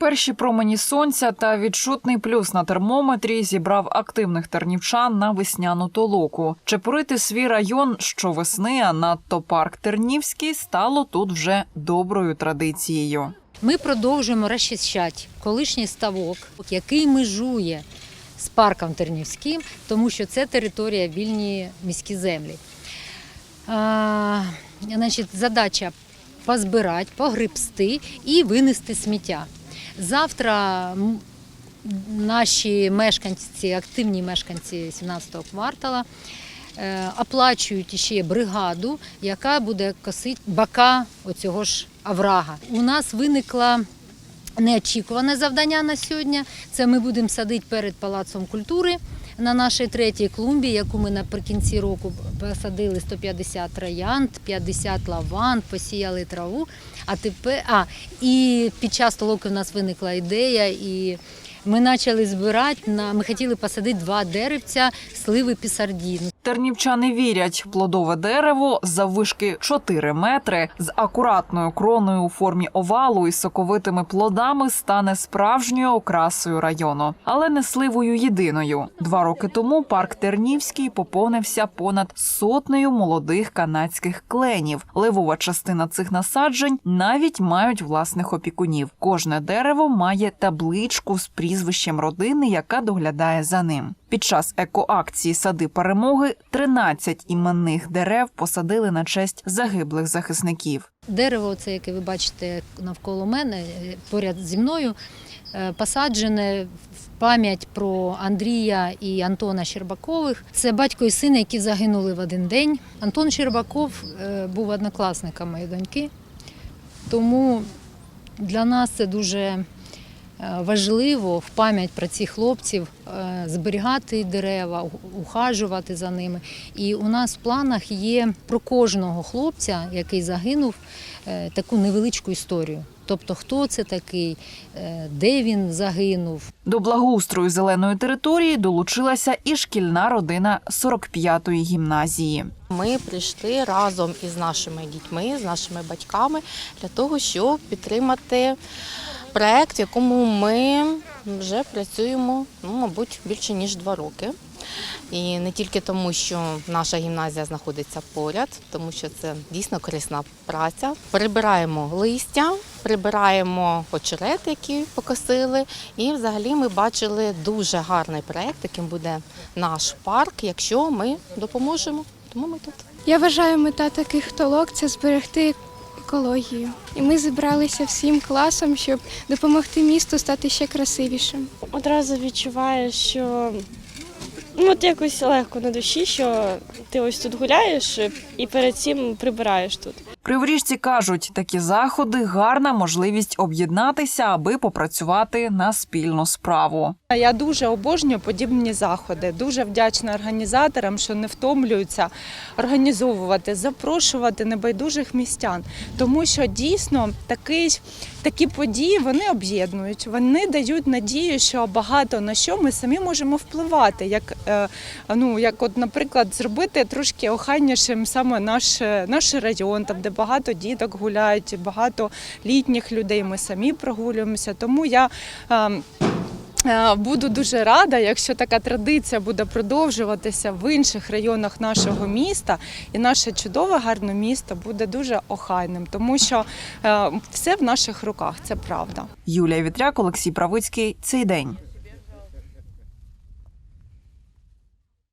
Перші промені сонця та відчутний плюс на термометрі зібрав активних тернівчан на весняну толоку. Чепурити свій район щовесни, а надто парк Тернівський стало тут вже доброю традицією. Ми продовжуємо розчищати колишній ставок, який межує з парком Тернівським, тому що це територія вільні міські землі. А, значить, задача позбирати, погребсти і винести сміття. Завтра наші мешканці, активні мешканці 17-го квартала е, оплачують ще бригаду, яка буде косити бока оцього ж аврага. У нас виникла неочікуване завдання на сьогодні. Це ми будемо садити перед палацом культури на нашій третій клумбі, яку ми наприкінці року посадили 150 троянд, 50 лаванд, посіяли траву. А тепер а і під час толоки в нас виникла ідея і. Ми почали збирати на ми хотіли посадити два деревця сливи пісардін. Тернівчани вірять, плодове дерево заввишки 4 метри з акуратною кроною у формі овалу і соковитими плодами стане справжньою окрасою району, але не сливою єдиною. Два роки тому парк Тернівський поповнився понад сотнею молодих канадських кленів. Левова частина цих насаджень навіть мають власних опікунів. Кожне дерево має табличку з прізвищем родини, яка доглядає за ним. Під час екоакції Сади перемоги 13 іменних дерев посадили на честь загиблих захисників. Дерево, це яке ви бачите навколо мене, поряд зі мною, е, посаджене в пам'ять про Андрія і Антона Щербакових. Це батько і син, які загинули в один день. Антон Щербаков е, був однокласником моєї доньки, тому для нас це дуже е, важливо в пам'ять про цих хлопців зберігати дерева, ухажувати за ними. І у нас в планах є про кожного хлопця, який загинув, е, таку невеличку історію. Тобто, хто це такий, е, де він загинув, До благоустрою зеленої території долучилася і шкільна родина 45-ї гімназії. Ми прийшли разом із нашими дітьми, з нашими батьками для того, щоб підтримати проект, в якому ми вже працюємо, ну, мабуть, більше ніж два роки. І не тільки тому, що наша гімназія знаходиться поряд, тому що це дійсно корисна праця. Прибираємо листя, прибираємо очерет, який покосили. І взагалі ми бачили дуже гарний проект, яким буде наш парк, якщо ми допоможемо. Тому ми тут. Я вважаю, мета таких толок це зберегти екологію. І ми зібралися всім класом, щоб допомогти місту стати ще красивішим. одразу відчуваєш, що ну, от якось легко на душі, що ти ось тут гуляєш і перед цим прибираєш тут. Криворіжці кажуть, такі заходи гарна можливість об'єднатися, аби попрацювати на спільну справу. Я дуже обожнюю подібні заходи. Дуже вдячна організаторам, що не втомлюються організовувати, запрошувати небайдужих містян, тому що дійсно такий, такі події вони об'єднують. Вони дають надію, що багато на що ми самі можемо впливати. Як е, ну як, от, наприклад, зробити трошки охайнішим саме наш, наш район, там де багато діток гуляють, багато літніх людей. Ми самі прогулюємося. Тому я. е, Е, Буду дуже рада, якщо така традиція буде продовжуватися в інших районах нашого міста, і наше чудове гарне місто буде дуже охайним, тому що е, все в наших руках, це правда. Юлія Вітряк, Олексій Правицький. Цей день.